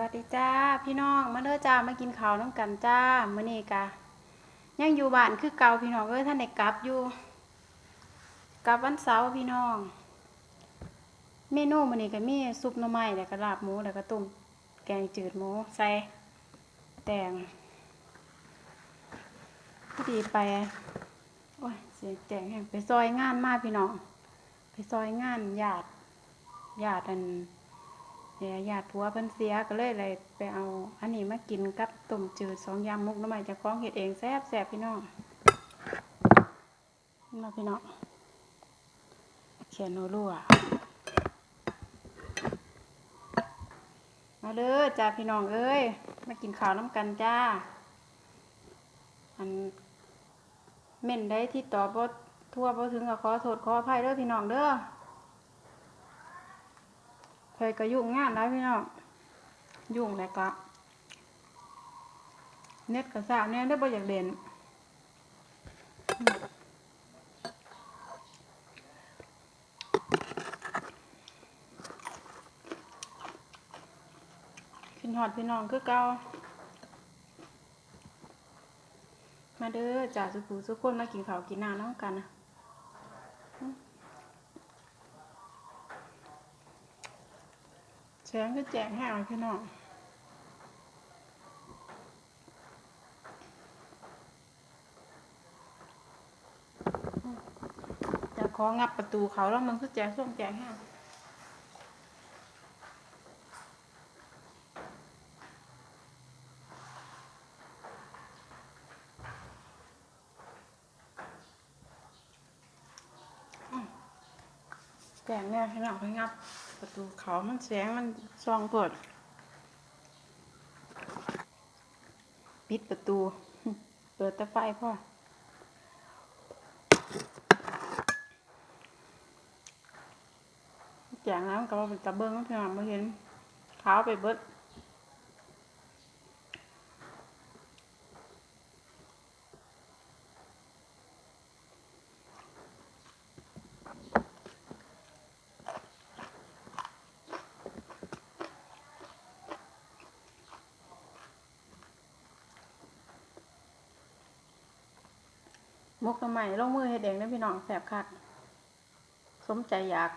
วัสดีจ้าพี่น้องมาเด้อจ้ามากินข้าวน้ำกันจ้ามื้อนี้กะยังอยู่บ้านคือเก่าพี่น้องเอ้ยท่านได้กลับอยู่กลับวันเสาร์พี่น้อง เมนูมื้อนี้ก็มีซุปหน่อไม้แล้วก็ลาบหมูแล้วก็ต้มแกงจืดหมูใส่แตงพอดีไปโอ้ยเสียงแจงแห้งไปซอยงานมาพี่น้อง ไปซอยงานญาติญาติอัน เนี่ยญาติผัวเพิ่นเสียก็เลยเลยไปเอาอันนี้มากินกับต้มจืดสองยางมุกน้ำมันจากของเฮ็ดเองแซ่บแซ่บพี่น้องมาพี่น้องเขียนโนรั่วมาเด้อจ้าพี่น้องเอ้ยมากินข้าวน้ำกันจ้า อันเม่นได้ที่ต่อบบ่ทั่วบ่ถึงก็ขอโทษขออภัยเด้อพี่น้องเด้อ เคยก็ยุ่งงานแล้วพี่น้องยุ่งแล้วก็เน็ตก็สาเนี่ยได้บ่อยากเด่นอืมกินหอดพี่น้องคือเก่ามาเด้อจ่าสุขุสุกคนมากินข้าวกินน้ำน้ำกันนะ แสงก็แจกแห้งพี่น้องจะของับประตูเขาแล้วมันก็แจกส่งแจกแห้งอืมแจกแน่ พี่น้องเพิ่งงับ ประตูเขามันแสงมันส่องเปิดปิดประตู เปิดแต่ไฟพ่อแจงน้ำกับว่าเป็นตะเบิ้งพี่น้องมาเห็นขาวไปเบิด มกทำไมลงมือเฮ็ดเองนะพี่น้องแสบคักสมใจอยาก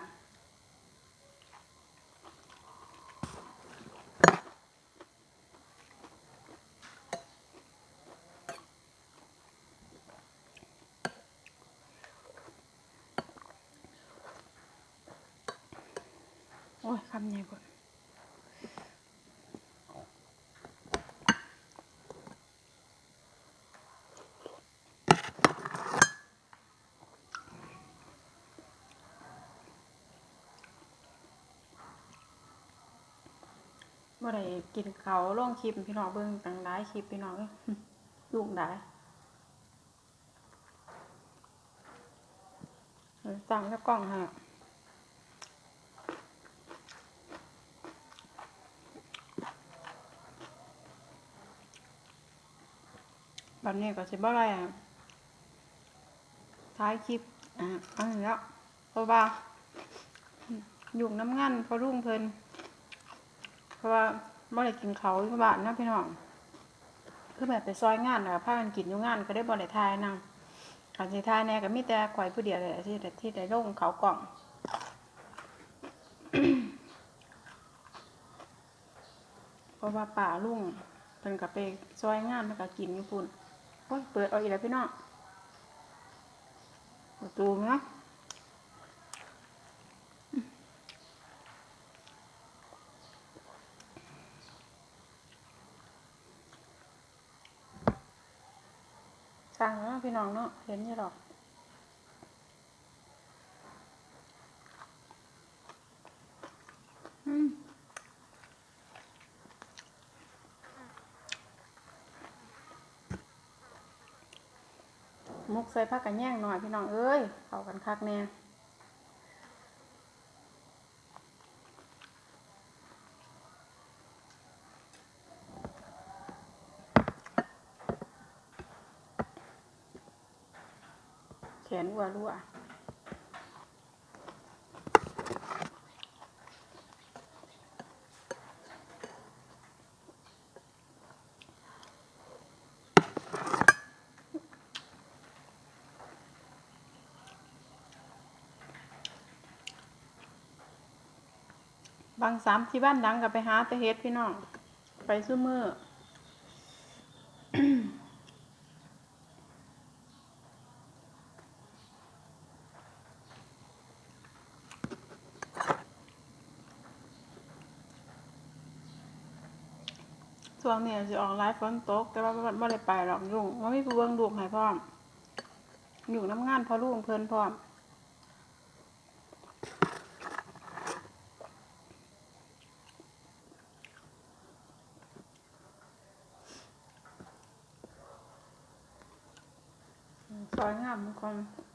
โอ้ยคำใหญ่กว่าบ่ได้ กินเขาวลงคลิปพี่น้องเบิ่งต่างหลายคลิปพี่น้องเอ้ยยุ่งด้เออสั่งแล้วกล้องฮะบัดนี้ก็สิบ่อะไรอะท้ายคลิปอะเอาอีกแล้วเพราะว่าอยุ่น้ำงานเพราะรุ่งเพลินเพราะว่า บ่ได้กินเขาวอยู่บ้านนะพี่น้อง คือแบบไปซอยงานนะพากันกินอยู่งานก็ได้บ่ได้ทายนำการสิทายแน่ก็มีแต่ข่อยผู้เดียวเลยที่ที่ได้ลงเขากล่องเพราะว่าป่าลุ่งเพิ่นก็ไปซอยงานแล้วก็กินอยู่พุ่นโอ้ยเปิดเอาอีกแล้วพี่น้องประตูเนาะ สั่งนะพี่น้องเนาะเห็นอยู่หรอกอืมมุกใส่ผักกันแย่งหน่อยพี่น้องเอ้ยเข้ากันคักแน่ แขนวัวรั่วบางสามที่บ้านดังกับไปหาตะเฮ็ดพี่น้อง ไปซื้อมือ ช่วงนี้จะออกไลฟ์ฝนตก แต่ว่าไม่ได้ไปหรอกยุ่งว่ามีผู้เบิ่งลูกให้พร้อมอยู่น้ำงานพอลูกเพลินพร้อมซอยงามมัน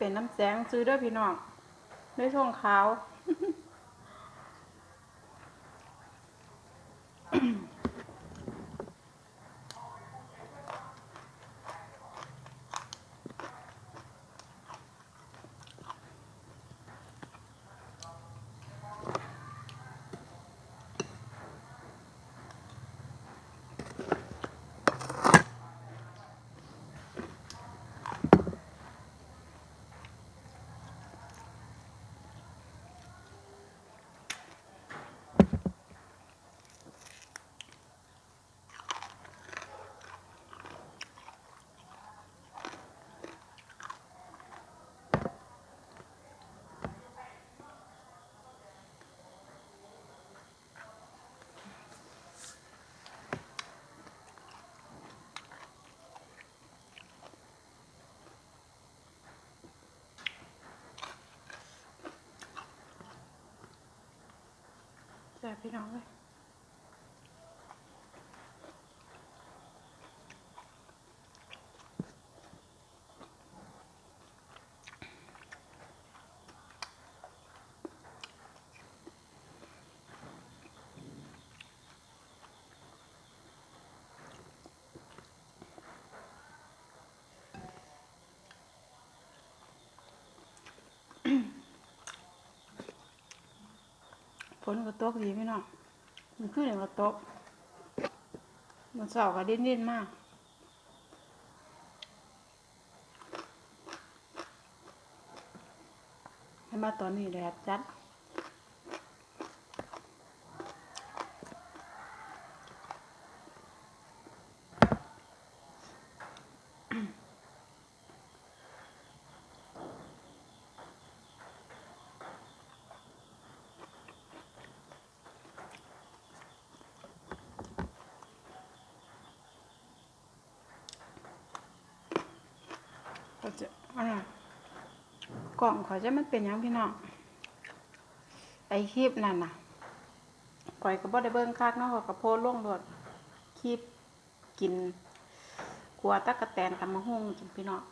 เป็นน้ำแสงซื้อด้วยพี่น้องด้วยช่วงขาว แซ่บพี่ นก็ตกดีพี่น้องมันขึ้นอย่างก็ตก มันสาร์ก็ดิ้นดิ้นมากให้มาตอนนี้แดดจัด อะไรกล่องขาจะมันเป็นยังพี่น้องไอคลิปนั่นน่ะก่อยก็บ่ได้เบิ่งคักเนาะข้อยก็โพสต์ลงโลดคลิปกินกัวตักะแตนตำมะฮุ่งจังพี่น้อง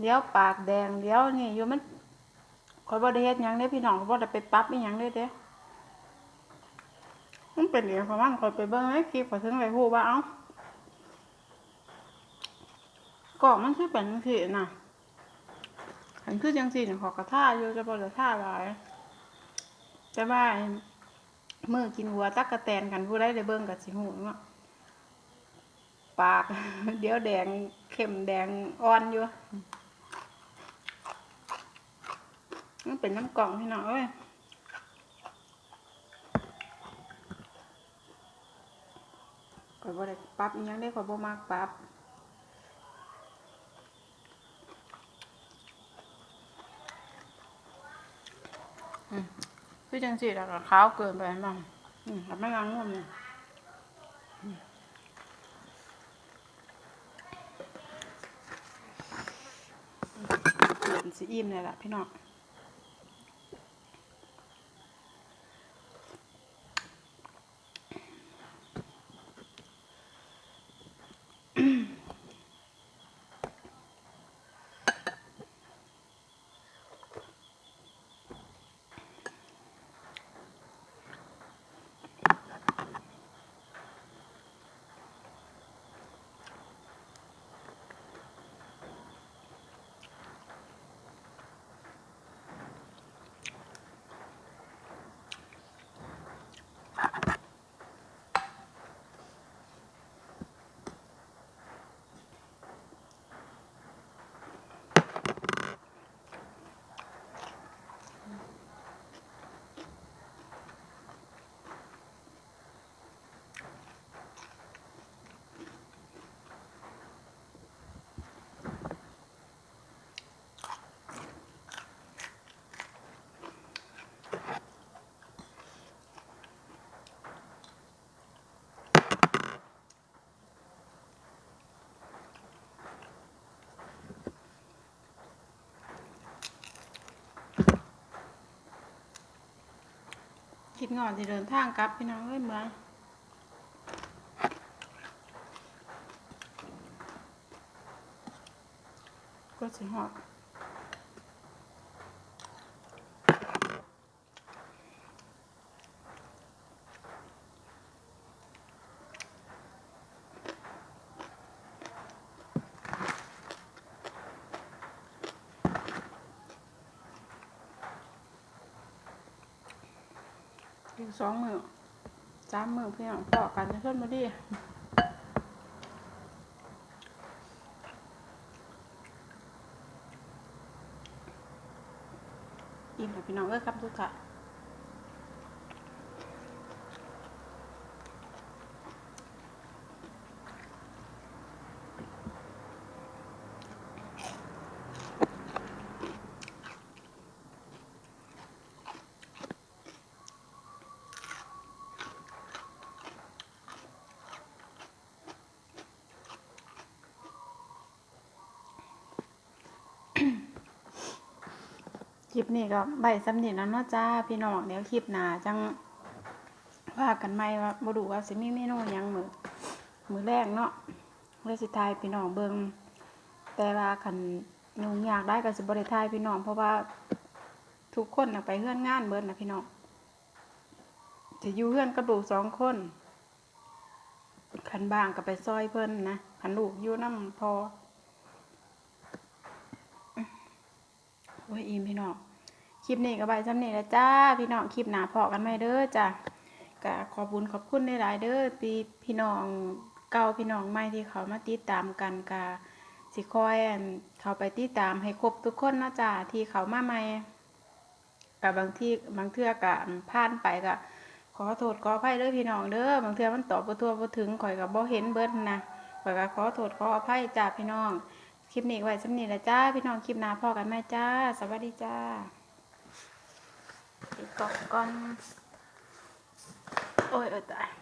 เดี๋ยวปากแดงเดี๋ยวนี่อยู่มันขอยบ่ได้เฮ็ดหยังเด้พี่น้องข่อยบ่ได้ไปปรับอีหยังเลยเด้มันเป็นเองของมันข่อยไปเบิ่งในคลิปขอยถึงได้ฮู้ว่าเอ้า กล่องมันคือเป็นจังซี่น่ะอันคือจังซี่เนี่ยขอกระท่าอยู่จะบ่ได้ท่าหลายแต่ว่าไอ้มื้อกินหัวตักกระแตนกันผู้ใดได้เบิ่งก็สิฮู้เนาะปาก เดี๋ยวแดงเข้มแดงอ่อนอยู่มันเป็นน้ำกล่องพี่น้องเอ้ยข่อยบ่ได้ปรับยังได้ขอยบ่มักปรับ คือจังสิแล้วก็ขาวเกินไปมั่งอืมกับไม่ล้างมเนี่ยอืมสิอิ่มเลยล่ะพี่น้อง คิดงอนสิเดินทางกลับพี่น้องเอ้ยเมืองก็สิหอด สองมือสามมือพี่น้องพอกันจะขึ้นมาดีอิ่มแล้วพี่น้องเอ้ยครับทุกท่าน คลิปนี้ก็ใบสำเนียงแล้วเนาะจ้าพี่น้องเดี๋ยวคลิปหนาจังว่ากันไหมว่าบ่รู้ว่าสิมีเมนูยังมือมือแรกเนาะเลยสิทายพี่น้องเบิงแต่ว่าคันยุ่งยากได้ก็สิบ่ได้ทายพี่น้องเพราะว่าทุกคนนะไปเฮือนงานเบิดนะพี่น้องจะอยู่เฮือนกับลูกสองคนคันบางก็ไปซอยเพิ่นนะคันลูกอยู่น้ำพอ อ้ยอิมพี่น้องคลิปนี้ก็บายซ้ำนี่แหละจ้าพี่น้องคลิปหนาพอกันไหมเด้อจ้ะก็ขอบุญขอบคุณหลายๆเด้อพี่พี่น้องเก่าพี่น้องใหม่ที่เขามาติดตามกันกะสิคอยอั่นเขาไปติดตามให้ครบทุกคนนะจ้าที่เขามาใหม่กับบางที่บางเทื่อกะผ่านไปก็ขอโทษขออภัยเด้อพี่น้องเด้อบางเทื่อมันตอบบ่ทั่วบ่ถึงข่อยก็บ่เห็นเบิดนะข่อยก็ขอโทษขออภัยจ้าพี่น้อง คลิปนี้ไว้สำนีแหละจ้า พี่น้องคลิปหน้าพอกันไหมจ้า สวัสดีจ้าติดกล่องก่อน โอ้ยเออตาย